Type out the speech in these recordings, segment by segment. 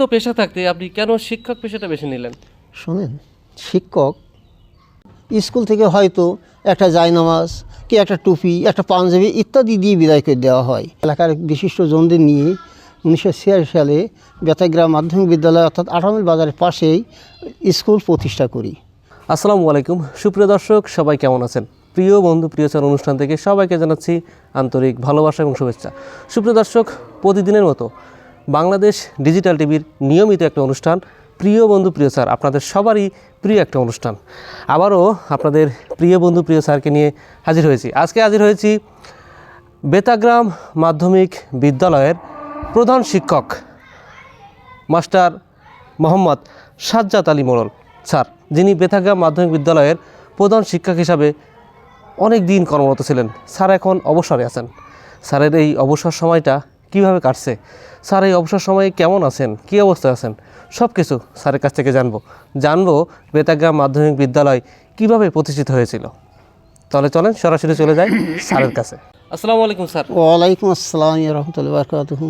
এত পেশা থাকতে আপনি কেন শিক্ষক পেশাটা বেছে নিলেন? শোনেন শিক্ষক স্কুল থেকে হয়তো একটা জায়নামাজ কি একটা টুপি একটা পাঞ্জাবি ইত্যাদি দিয়ে বিদায় করে দেওয়া হয়। এলাকার বিশিষ্ট জনদের নিয়ে উনিশশো ছিয়াশি সালে বেতাগ্রাম মাধ্যমিক বিদ্যালয় অর্থাৎ আঠামিল বাজারের পাশেই স্কুল প্রতিষ্ঠা করি। আসসালামু আলাইকুম। সুপ্রিয় দর্শক সবাই কেমন আছেন? প্রিয় বন্ধু প্রিয়চার অনুষ্ঠান থেকে সবাইকে জানাচ্ছি আন্তরিক ভালোবাসা এবং শুভেচ্ছা। সুপ্রিয় দর্শক প্রতিদিনের মতো বাংলাদেশ ডিজিটাল টিভির নিয়মিত একটা অনুষ্ঠান। প্রিয় বন্ধু, প্রিয় স্যার, আপনাদের সবারই প্রিয় একটা অনুষ্ঠান। আবারও আপনাদের প্রিয় বন্ধু, প্রিয় স্যারকে নিয়ে হাজির হয়েছি। আজকে হাজির হয়েছি বেতাগ্রাম মাধ্যমিক বিদ্যালয়ের প্রধান শিক্ষক, মাস্টার মোহাম্মদ সাজ্জাদ আলী মোড়ল। স্যার, যিনি বেথাগ্রাম মাধ্যমিক বিদ্যালয়ের প্রধান শিক্ষক হিসাবে অনেক দিন কর্মরত ছিলেন। স্যার এখন অবসরে আছেন। স্যারের এই অবসর সময়টা কীভাবে কাটছে? স্যার এই অবসর সময়ে কেমন আছেন? কী অবস্থায় আছেন? সব কিছু স্যারের কাছ থেকে জানব। জানব বেতাগ্রাম মাধ্যমিক বিদ্যালয় কীভাবে প্রতিষ্ঠিত হয়েছিল। তাহলে চলেন সরাসরি চলে যাই স্যারের কাছে। আসসালামু আলাইকুম স্যার। ওয়ালাইকুম আসসালাম রহমতুল্লাহ বরকাতহ।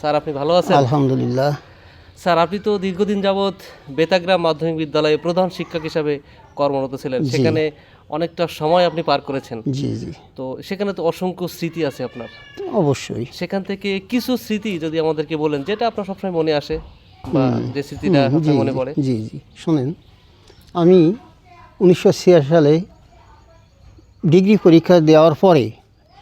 স্যার আপনি ভালো আছেন? আলহামদুলিল্লাহ। স্যার আপনি তো দীর্ঘদিন যাবৎ বেতাগ্রাম মাধ্যমিক বিদ্যালয়ে প্রধান শিক্ষক হিসাবে কর্মরত ছিলেন। সেখানে অনেকটা সময় আপনি পার করেছেন। জি জি। তো সেখানে তো অসংখ্য স্মৃতি আছে আপনার। অবশ্যই। সেখান থেকে কিছু স্মৃতি যদি আমাদেরকে বলেন যেটা আপনার সবসময় মনে আসে বা যে স্মৃতিটা মনে পড়ে? জি জি শোনেন। আমি উনিশশো ছিয়াশি সালে ডিগ্রি পরীক্ষা দেওয়ার পরে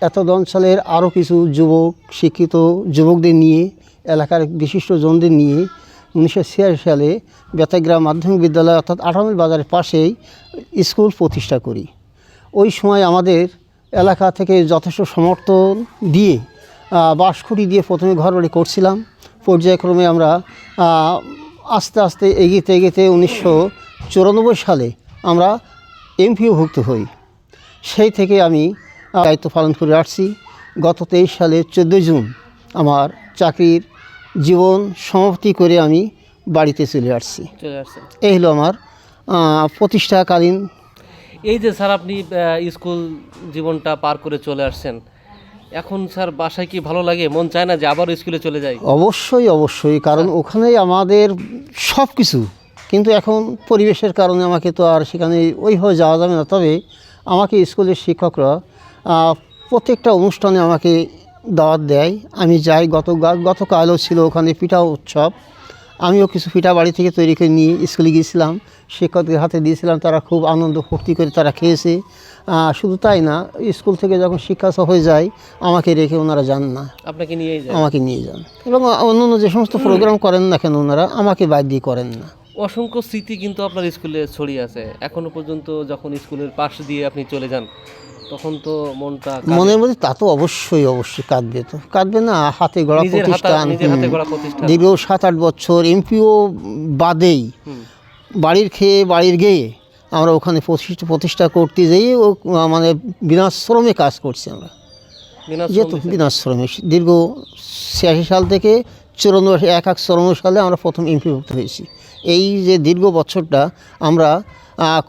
এত অঞ্চলের আরও কিছু যুবক শিক্ষিত যুবকদের নিয়ে এলাকার বিশিষ্টজনদের নিয়ে উনিশশো ছিয়াশি সালে বেতাগ্রাম মাধ্যমিক বিদ্যালয় অর্থাৎ আঠামিল বাজারের পাশেই স্কুল প্রতিষ্ঠা করি। ওই সময় আমাদের এলাকা থেকে যথেষ্ট সমর্থন দিয়ে বাঁশখুঁটি দিয়ে প্রথমে ঘরবাড়ি করছিলাম। পর্যায়ক্রমে আমরা আস্তে আস্তে এগিয়েতে এগিয়েতে উনিশশো চুরানব্বই সালে আমরা এমপিওভুক্ত হই। সেই থেকে আমি দায়িত্ব পালন করে আসছি। গত তেইশ সালে চোদ্দোই জুন আমার চাকরির জীবন সমাপ্তি করে আমি বাড়িতে চলে আসছি। এই হলো আমার প্রতিষ্ঠাকালীন এই যে স্যার আপনি স্কুল জীবনটা পার করে চলে আসছেন এখন স্যার বাসায় কি ভালো লাগে? মন চায় না যে আবার স্কুলে চলে যাই? অবশ্যই অবশ্যই কারণ ওখানেই আমাদের সব কিছু কিন্তু এখন পরিবেশের কারণে আমাকে তো আর সেখানে ওইভাবে যাওয়া যাবে না। তবে আমাকে স্কুলের শিক্ষকরা প্রত্যেকটা অনুষ্ঠানে আমাকে দাওয়াত দেয়। আমি যাই গত গতকালও ছিল ওখানে পিঠা উৎসব। আমিও কিছু পিঠা বাড়ি থেকে তৈরি করে নিয়ে স্কুলে গিয়েছিলাম। শিক্ষকদের হাতে দিয়েছিলাম তারা খুব আনন্দ ফুর্তি করে তারা খেয়েছে। শুধু তাই না স্কুল থেকে যখন শিক্ষা হয়ে যায় আমাকে রেখে ওনারা যান না। আপনাকে যায় আমাকে নিয়ে যান। এবং অন্য অন্য যে সমস্ত প্রোগ্রাম করেন না কেন ওনারা আমাকে বাদ দিয়ে করেন না। অসংখ্য স্মৃতি কিন্তু আপনার স্কুলে ছড়িয়ে আছে। এখনও পর্যন্ত যখন স্কুলের পাশ দিয়ে আপনি চলে যান তখন তো মনটা মনের মধ্যে তা তো অবশ্যই অবশ্যই কাঁদবে তো। কাঁদবে না হাতে গড়া প্রতিষ্ঠান। দীর্ঘ সাত আট বছর এমপিও বাদেই বাড়ির খেয়ে বাড়ির গিয়ে আমরা ওখানে প্রতিষ্ঠা প্রতিষ্ঠা করতে যেয়ে ও মানে বিনাশ্রমে কাজ করছি আমরা। বিনা যেহেতু শ্রমে- বিনাশ্রমে দীর্ঘ ছিয়াশি সাল থেকে চুরানব্বই, এক এক চুরানব্বই সালে আমরা প্রথম এমপিভুক্ত হয়েছি। এই যে দীর্ঘ বছরটা আমরা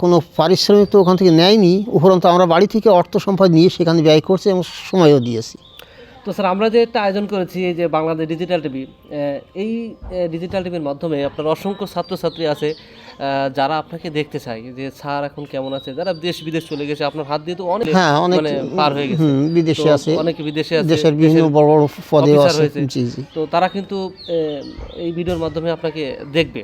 কোনো পারিশ্রমিক তো ওখান থেকে নেয়নি, উপরন্ত আমরা বাড়ি থেকে অর্থ সম্পদ নিয়ে সেখানে ব্যয় করছি এবং সময়ও দিয়েছি। তো স্যার আমরা যে একটা আয়োজন করেছি এই যে বাংলাদেশ ডিজিটাল টিভি এই ডিজিটাল টিভির মাধ্যমে আপনার অসংখ্য ছাত্রছাত্রী আছে যারা আপনাকে দেখতে চায় যে স্যার এখন কেমন আছে যারা দেশ বিদেশ চলে গেছে আপনার হাত দিয়ে তো অনেক হ্যাঁ মানে পার হয়ে গেছে। বিদেশে আছে অনেকে বিদেশে আছে দেশের বিভিন্ন বড় বড় অফিসার আছে। তো তারা কিন্তু এই ভিডিওর মাধ্যমে আপনাকে দেখবে।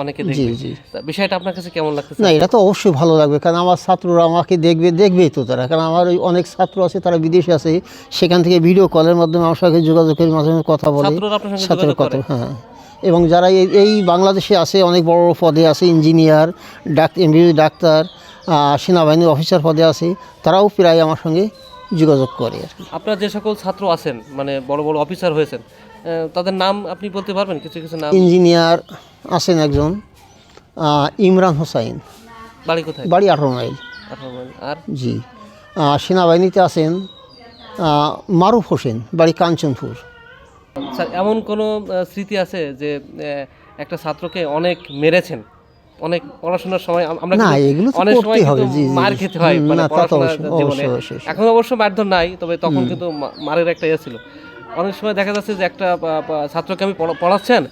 অনেকে দেখবে। জি। বিষয়টা আপনার কাছে কেমন লাগতেছে? না এটা তো অবশ্যই ভালো লাগবে কারণ আমার ছাত্ররা আমাকে দেখবে দেখবেই তো তারা। কারণ আমার ওই অনেক ছাত্র আছে তারা বিদেশে আছে সেখান থেকে ভিডিও কলের মাধ্যমে আমার সঙ্গে যোগাযোগের মাধ্যমে কথা বলে ছাত্ররা কথা হ্যাঁ। এবং যারা এই বাংলাদেশে আছে অনেক বড় বড় পদে আছে ইঞ্জিনিয়ার ডাক এমবিবি ডাক্তার সেনাবাহিনীর অফিসার পদে আছে তারাও প্রায় আমার সঙ্গে যোগাযোগ করে আপনার যে সকল ছাত্র আছেন মানে বড় বড় অফিসার হয়েছেন তাদের নাম আপনি বলতে পারবেন? কিছু কিছু নাম? ইঞ্জিনিয়ার আছেন একজন ইমরান হোসাইন। বাড়ি কোথায়? বাড়ি আঠারো মাইল। আর? জি। সেনাবাহিনীতে আছেন মারুফ হোসেন বাড়ি কাঞ্চনপুর। স্যার এমন কোনো স্মৃতি আছে যে একটা ছাত্রকে অনেক মেরেছেন? অনেক পড়াশোনার সময় আমরা না, এগুলো অনেক সময় হবে, জি, মার খেতে হয় মানে পড়াশোনার জীবনে। এখন অবশ্য মারধর নাই তবে তখন কিন্তু মারের একটা ইয়ে ছিল। অনেক সময় দেখা যাচ্ছে যে একটা ছাত্রকে আমি পড়া- পড়াচ্ছেন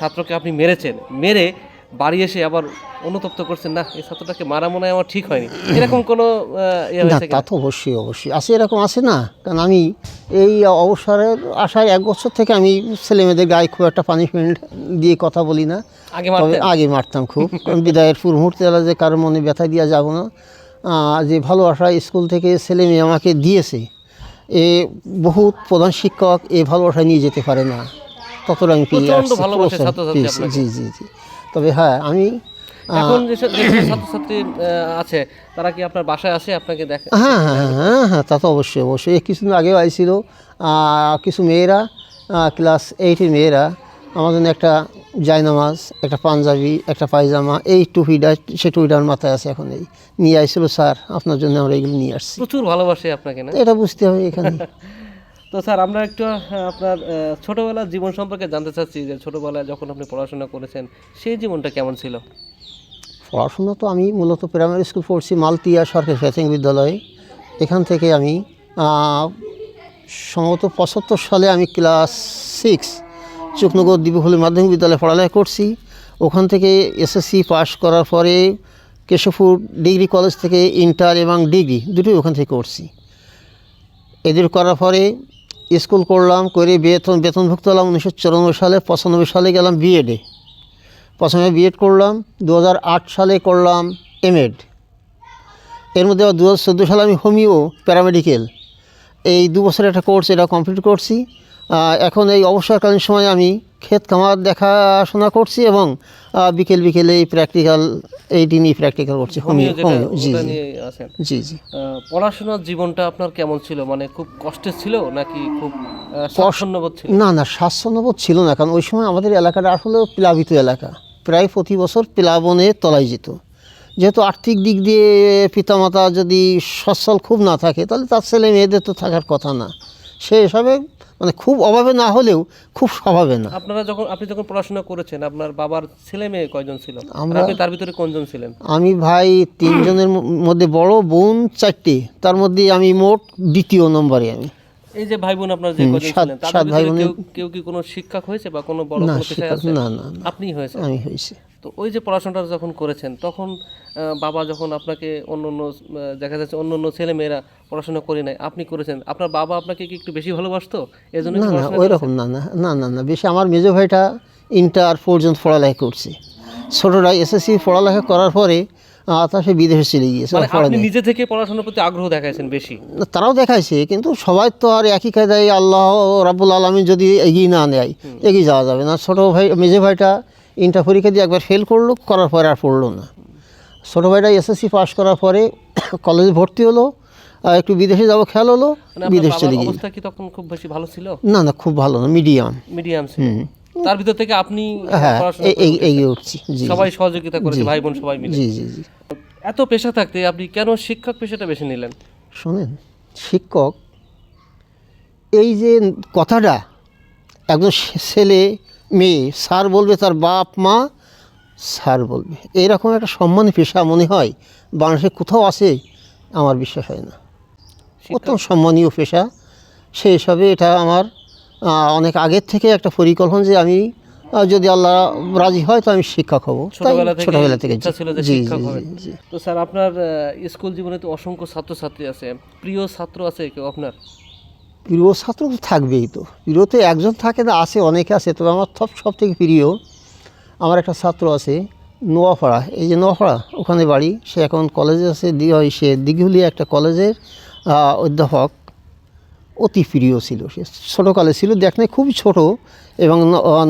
ছাত্রকে আপনি মেরেছেন। মেরে বাড়ি এসে আবার অনুতপ্ত করছেন না এই ছাত্রটাকে মারা মনে হয় আমার ঠিক হয়নি। এরকম কোনো ইয়ে তা তো অবশ্যই অবশ্যই। আছে এরকম আছে না? কারণ আমি এই অবসরের আশায় এক বছর থেকে আমি ছেলেমেয়েদের গায়ে খুব একটা পানিশমেন্ট দিয়ে কথা বলি না। আগে আগে মারতাম খুব। কারণ বিদায়ের পূর্ব মুহূর্তে যে কারোর মনে ব্যথা দিয়া যাব না যে ভালোবাসা স্কুল থেকে ছেলে মেয়ে আমাকে দিয়েছে এ বহুত প্রধান শিক্ষক এ ভালোবাসা নিয়ে যেতে পারে না। ততটা আমি। জি জি জি তবে হ্যাঁ আমি এখন যে সব- যে সব ছাত্রছাত্রী আছে তারা কি আপনার বাসায় আসে? আপনাকে দেখে হ্যাঁ হ্যাঁ হ্যাঁ, হ্যাঁ হ্যাঁ তা তো অবশ্যই অবশ্যই। কিছুদিন আগেও আইছিল কিছু মেয়েরা ক্লাস এইটের মেয়েরা আমার জন্য একটা জায়নামাজ একটা পাঞ্জাবি একটা পায়জামা এই টুপিটা সে টুপিটার মাথায় আছে এখন এই। নিয়ে আইছিল স্যার আপনার জন্য আমরা এগুলো নিয়ে আসছি। প্রচুর ভালোবাসে আপনাকে না? এটা বুঝতে হবে এখানে। তো স্যার আমরা একটু আপনার ছোটবেলার জীবন সম্পর্কে জানতে চাচ্ছি যে ছোটবেলায় যখন আপনি পড়াশোনা করেছেন সেই জীবনটা কেমন ছিল? পড়াশোনা তো আমি মূলত প্রাইমারি স্কুল পড়ছি মালতিয়া সরকারি প্রাথমিক বিদ্যালয়ে। এখান থেকে আমি সম্ভবত পঁচাত্তর সালে আমি ক্লাস সিক্স চুকনগর দ্বীপহুলি মাধ্যমিক বিদ্যালয়ে পড়ালেখা করছি। ওখান থেকে এসএসসি পাস করার পরে কেশবপুর ডিগ্রি কলেজ থেকে ইন্টার এবং ডিগ্রি দুটোই ওখান থেকে করছি। এদের করার পরে স্কুল করলাম, করে বেতন, বেতনভুক্ত হলাম উনিশশো চুরানব্বই সালে, পঁচানব্বই সালে গেলাম বিএডে প্রথমে বিএড করলাম দু হাজার আট সালে করলাম এমএড এর মধ্যে দু সালে আমি হোমিও প্যারামেডিক্যাল। এই দু বছরের একটা কোর্স এটা কমপ্লিট করছি। এখন এই অবসরকালীন সময় আমি ক্ষেত খামার দেখাশোনা করছি এবং বিকেল বিকেলে এই প্র্যাকটিক্যাল এই দিনই প্র্যাকটিক্যাল করছি। হোমিও জি জি। জি পড়াশোনার জীবনটা আপনার কেমন ছিল? মানে খুব কষ্টের ছিল নাকি খুব স্বাচ্ছন্দ্যবোধ ছিল? না না স্বাচ্ছন্দ্যবোধ ছিল না কারণ ওই সময় আমাদের এলাকাটা আসলে প্লাবিত এলাকা। প্রায় প্রতি বছর প্লাবনে তলায় যেত। যেহেতু আর্থিক দিক দিয়ে পিতামাতা যদি সচ্ছল খুব না থাকে তাহলে তার ছেলে মেয়েদের তো থাকার কথা না। সে হিসাবে মানে খুব অভাবে না হলেও খুব স্বভাবে না। আপনারা যখন আপনি যখন পড়াশোনা করেছেন আপনার বাবার ছেলে মেয়ে কয়জন ছিল? আমরা- তার ভিতরে কোনজন ছিলেন? আমি ভাই তিনজনের মধ্যে বড় বোন চারটে তার মধ্যে আমি মোট দ্বিতীয় নম্বরে আমি। এই যে ভাই বোন আপনার যে কয়জন সাত- ছিলেন তাদের ভিতরে কেউ কি কোনো শিক্ষক হয়েছে বা কোনো বড় কোনো আছে? না না না। আপনি হয়েছে আমি হয়েছে। তো ওই যে পড়াশোনাটা যখন করেছেন তখন বাবা যখন আপনাকে অন্য অন্য দেখা যাচ্ছে অন্য অন্য ছেলে মেয়েরা পড়াশোনা করে নাই আপনি করেছেন আপনার বাবা আপনাকে কি একটু বেশি ভালোবাসতো? এই জন্য না না ওই রকম না না না না না বেশি আমার মেজো ভাইটা ইন্টার পর্যন্ত পড়ালেখা করছে। ছোটরা এসএসসি পড়ালেখা করার পরে তা সে বিদেশে চলে গিয়েছে মানে আপনি নিজে থেকে পড়াশোনার প্রতি আগ্রহ দেখাইছেন বেশি? না, তারাও দেখাইছে কিন্তু সবাই তো আর একই কায়দায় আল্লাহ রাবুল আলমী যদি এগিয়ে না নেয় এগিয়ে যাওয়া যাবে না। ছোটো ভাই মেজো ভাইটা ইন্টার পরীক্ষা দিয়ে একবার ফেল করল করার পরে আর পড়ল না। ছোটো ভাইটা এসএসসি পাস করার পরে কলেজে ভর্তি হলো আর একটু বিদেশে যাব খেয়াল হলো মানে বিদেশ চলে গিয়ে। অবস্থা কি তখন খুব বেশি ভালো ছিল? না না খুব ভালো না মিডিয়াম মিডিয়াম ছিল। তার ভিতর থেকে আপনি হ্যাঁ এগিয়ে উঠছি সবাই সহযোগিতা করেছে ভাই বোন সবাই মিলে। জি জি জি। এত পেশা থাকতে আপনি কেন শিক্ষক পেশাটা বেছে নিলেন? শোনেন শিক্ষক এই যে কথাটা একজন ছেলে মেয়ে স্যার বলবে তার বাপ মা স্যার বলবে। এরকম একটা সম্মানী পেশা মনে হয় বাংলাদেশে কোথাও আছে আমার বিশ্বাস হয় না। অত্যন্ত সম্মানীয় পেশা। সেই হিসাবে এটা আমার অনেক আগের থেকে একটা পরিকল্পনা যে আমি যদি আল্লাহ রাজি হয় তো আমি শিক্ষক হব। ছোটবেলা থেকে। জি জি তো স্যার আপনার স্কুল জীবনে তো অসংখ্য ছাত্রছাত্রী আছে। প্রিয় ছাত্র আছে কেউ আপনার? প্রিয় ছাত্র তো থাকবেই তো। প্রিয়তে একজন থাকে না আছে অনেকে আছে তবে আমার সব সব থেকে প্রিয় আমার একটা ছাত্র আছে নোয়াপাড়া। এই যে নোয়াপাড়া ওখানে বাড়ি। সে এখন কলেজে আছে সে দিঘুলিয়া একটা কলেজের অধ্যাপক। অতি প্রিয় ছিল সে। ছোটোকালে ছিল দেখনে খুবই ছোট এবং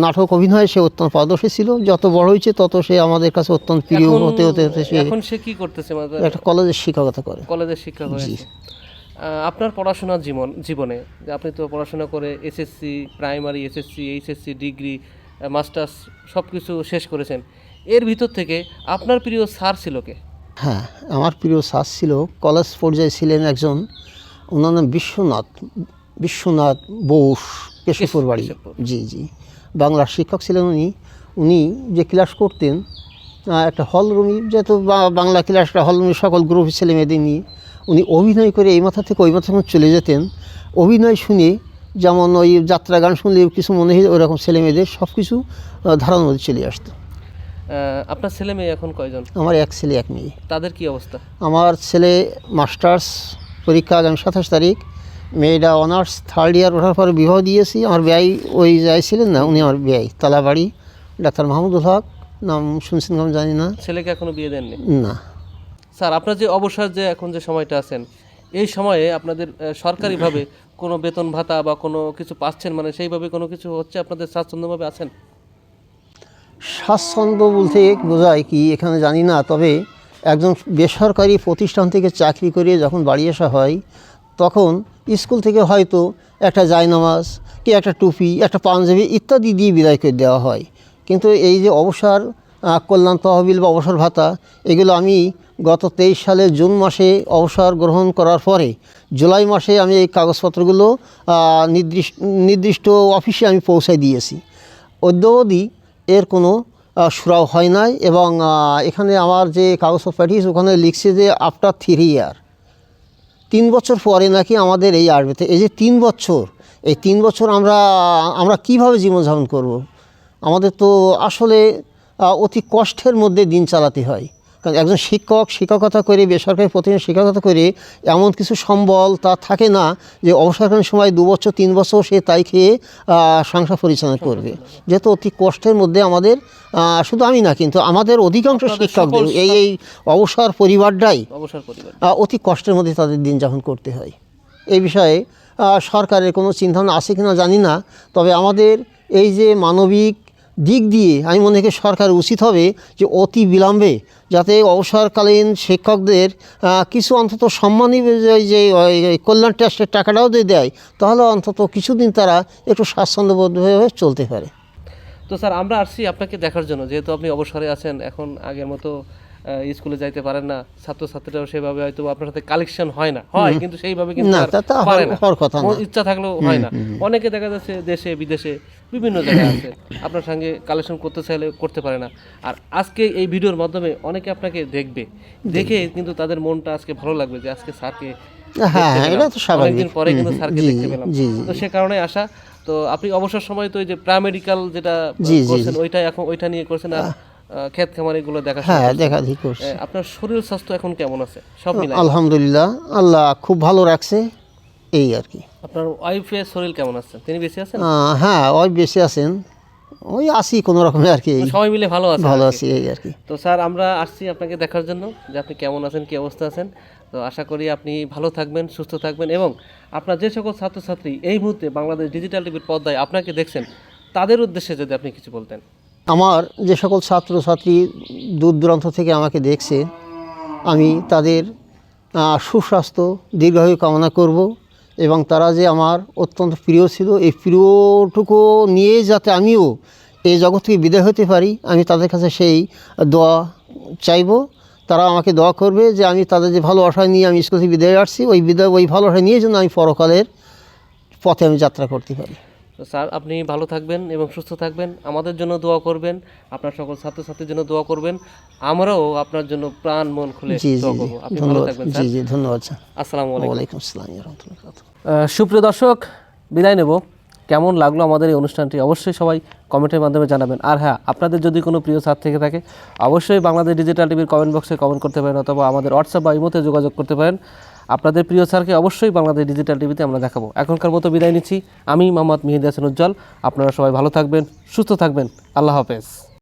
নাটক অভিনয়ে সে অত্যন্ত পারদর্শী ছিল। যত বড় হয়েছে তত সে আমাদের কাছে অত্যন্ত প্রিয়। হতে হতে হতে সে এখন সে কি করতেছে মানে? একটা কলেজের শিক্ষকতা করে। কলেজের শিক্ষক আপনার পড়াশোনার জীবন জীবনে যে আপনি তো পড়াশোনা করে SSC primary SSC HSC degree masters সব কিছু শেষ করেছেন। এর ভিতর থেকে আপনার প্রিয় স্যার ছিল কে? হ্যাঁ আমার প্রিয় স্যার ছিল কলেজ পর্যায়ে ছিলেন একজন ওনার নাম বিশ্বনাথ বিশ্বনাথ বোস কেশবপুর বাড়ি। জি জি। বাংলার শিক্ষক ছিলেন উনি। উনি যে ক্লাস করতেন একটা হল রুমই যেহেতু বাংলা ক্লাসটা হল রুমে সকল গ্রুপ ছেলে মেয়েদের নিয়ে। উনি অভিনয় করে এই মাথা থেকে ওই মাথা চলে যেতেন। অভিনয় শুনে যেমন ওই যাত্রা গান শুনলে কিছু মনে হয় ওরকম ছেলে মেয়েদের সব কিছু আহ, ধারণার মধ্যে চলে আসতো। আপনার ছেলে মেয়ে এখন কয়জন? আমার এক ছেলে এক মেয়ে। তাদের কি অবস্থা? আমার ছেলে মাস্টার্স পরীক্ষা আগামী সাতাশ তারিখ। মেয়েটা অনার্স থার্ড ইয়ার ওঠার পরে বিবাহ দিয়েছি। আমার ব্যয় ওই যাইছিলেন না উনি আমার ব্যয় তালাবাড়ি ডাক্তার মাহমুদুল হক নাম শুনছেন আমি জানি না। ছেলেকে এখনও বিয়ে দেননি? না। স্যার আপনার যে অবসর যে এখন যে সময়টা আছেন এই সময়ে আপনাদের সরকারিভাবে কোনো বেতন ভাতা বা কোনো কিছু পাচ্ছেন? মানে সেইভাবে কোনো কিছু হচ্ছে আপনাদের স্বাচ্ছন্দ্যভাবে আছেন? স্বাচ্ছন্দ্য বলতে বোঝায় কি এখানে জানি না তবে একজন বেসরকারি প্রতিষ্ঠান থেকে চাকরি করে যখন বাড়ি আসা হয় তখন স্কুল থেকে হয়তো একটা জায়নামাজ কি একটা টুপি একটা পাঞ্জাবি ইত্যাদি দিয়ে বিদায় করে দেওয়া হয়। কিন্তু এই যে অবসর কল্যাণ তহবিল বা অবসর ভাতা এগুলো আমি গত তেইশ সালে জুন মাসে অবসর গ্রহণ করার পরে জুলাই মাসে আমি এই কাগজপত্রগুলো নির্দিষ্ট নির্দিষ্ট অফিসে আমি পৌঁছায় দিয়েছি। অদ্যাবধি এর কোনো সুরাও হয় নাই এবং এখানে আমার যে কাগজপত্র পাঠিয়েছে, ওখানে লিখছে যে আফটার থ্রি ইয়ার তিন বছর পরে নাকি আমাদের এই আসবে। তো এই যে তিন বছর, এই তিন বছর আমরা আমরা কীভাবে জীবনযাপন করব। আমাদের তো আসলে অতি কষ্টের মধ্যে দিন চালাতে হয়। কারণ একজন শিক্ষক শিক্ষকতা করে বেসরকারি প্রতিষ্ঠানে শিক্ষকতা করে এমন কিছু সম্বল তার থাকে না যে অবসরকালীন সময় দু বছর তিন বছর সে তাই খেয়ে সংসার পরিচালনা করবে। যেহেতু অতি কষ্টের মধ্যে আমাদের শুধু আমি না কিন্তু আমাদের অধিকাংশ শিক্ষকদের এই এই অবসর পরিবারটাই অবসর অতি কষ্টের মধ্যে তাদের দিন যাপন করতে হয়। এই বিষয়ে সরকারের কোনো চিন্তাভাবনা আছে কিনা জানি না তবে আমাদের এই যে মানবিক দিক দিয়ে আমি মনে করি সরকার উচিত হবে যে অতি বিলম্বে যাতে অবসরকালীন শিক্ষকদের কিছু অন্তত সম্মানী যে কল্যাণ ট্রাস্টের টাকাটাও যদি দেয় তাহলে অন্তত কিছুদিন তারা একটু স্বাচ্ছন্দ্যবোধভাবে চলতে পারে। তো স্যার আমরা আসছি আপনাকে দেখার জন্য। যেহেতু আপনি অবসরে আছেন এখন আগের মতো স্কুলে যাইতে পারেন না। ছাত্রছাত্রীরাও সেভাবে হয়তো আপনার সাথে কালেকশন হয় না। হয় কিন্তু সেইভাবে কিন্তু না, তা- তা পারে না। হওয়ার কথা না। ইচ্ছা থাকলেও হয় না। অনেকে দেখা যাচ্ছে দেশে বিদেশে বিভিন্ন জায়গায় আছে। আপনার সঙ্গে কালেকশন করতে চাইলে করতে পারে না। আর আজকে এই ভিডিওর মাধ্যমে অনেকে আপনাকে দেখবে। দেখে কিন্তু তাদের মনটা আজকে ভালো লাগবে যে আজকে স্যারকে হ্যাঁ হ্যাঁ পেলাম। এটা তো স্বাভাবিক। অনেকদিন পরে কিন্তু স্যারকে দেখতে পেলাম। তো সে কারণে আসা তো আপনি অবসর সময় তো ওই যে প্রামেডিক্যাল যেটা করছেন ওইটা এখন ওইটা নিয়ে করছেন আর ক্ষেত খামার এগুলো দেখা হ্যাঁ আপনার শরীর স্বাস্থ্য এখন কেমন আছে? সব আলহামদুলিল্লাহ আল্লাহ খুব ভালো রাখছে। এই আর কি। আপনার ওয়াইফের শরীর কেমন আছে? তিনি বেঁচে আছেন? হ্যাঁ ওই বেশি আছেন। ওই আসি কোনো রকমে আর কি এই সবাই মিলে ভালো আছে ভালো আছি এই আর কি। তো স্যার আমরা আসছি আপনাকে দেখার জন্য যে আপনি কেমন আছেন কি অবস্থা আছেন। তো আশা করি আপনি ভালো থাকবেন সুস্থ থাকবেন এবং আপনার যে সকল ছাত্রছাত্রী এই মুহূর্তে বাংলাদেশ ডিজিটাল টিভির পর্দায় আপনাকে দেখছেন তাদের উদ্দেশ্যে যদি আপনি কিছু বলতেন। আমার যে সকল ছাত্রছাত্রী দূর দূরান্ত থেকে আমাকে দেখছে আমি তাদের সুস্বাস্থ্য দীর্ঘায়ু কামনা করব। এবং তারা যে আমার অত্যন্ত প্রিয় ছিল, এই প্রিয়টুকু নিয়ে যাতে আমিও এই জগৎ থেকে বিদায় হতে পারি, আমি তাদের কাছে সেই দোয়া চাইব। তারা আমাকে দোয়া করবে যে আমি তাদের যে ভালো ভালোবাসা নিয়ে আমি স্কুল থেকে বিদায় আসছি, ওই বিদায়, ওই ভালো ভালোবাসা নিয়ে যেন আমি পরকালের পথে আমি যাত্রা করতে পারি। তো স্যার আপনি ভালো থাকবেন এবং সুস্থ থাকবেন। আমাদের জন্য দোয়া করবেন। আপনার সকল ছাত্রছাত্রীর জন্য দোয়া করবেন। আমরাও আপনার জন্য প্রাণ মন খুলে দোয়া আপনি ভালো ধন্যবাদ। থাকবেন জি জি ধন্যবাদ আসসালামু আলাইকুম। ওয়ালাইকুম আসসালাম সুপ্রিয় দর্শক বিদায় নেব। কেমন লাগল আমাদের এই অনুষ্ঠানটি? অবশ্যই সবাই কমেন্টের মাধ্যমে জানাবেন। আর হ্যাঁ আপনাদের যদি কোনো প্রিয় স্যার থেকে থাকে অবশ্যই বাংলাদেশ ডিজিটাল টিভির কমেন্ট বক্সে কমেন্ট করতে পারেন অথবা আমাদের হোয়াটসঅ্যাপ বা ইমোতে যোগাযোগ করতে পারেন। আপনাদের প্রিয় স্যারকে অবশ্যই বাংলাদেশ ডিজিটাল টিভিতে আমরা দেখাবো। এখনকার মতো বিদায় নিচ্ছি। আমি মোহাম্মদ মিহিদ হাসান উজ্জ্বল। আপনারা সবাই ভালো থাকবেন, সুস্থ থাকবেন। আল্লাহ হাফেজ।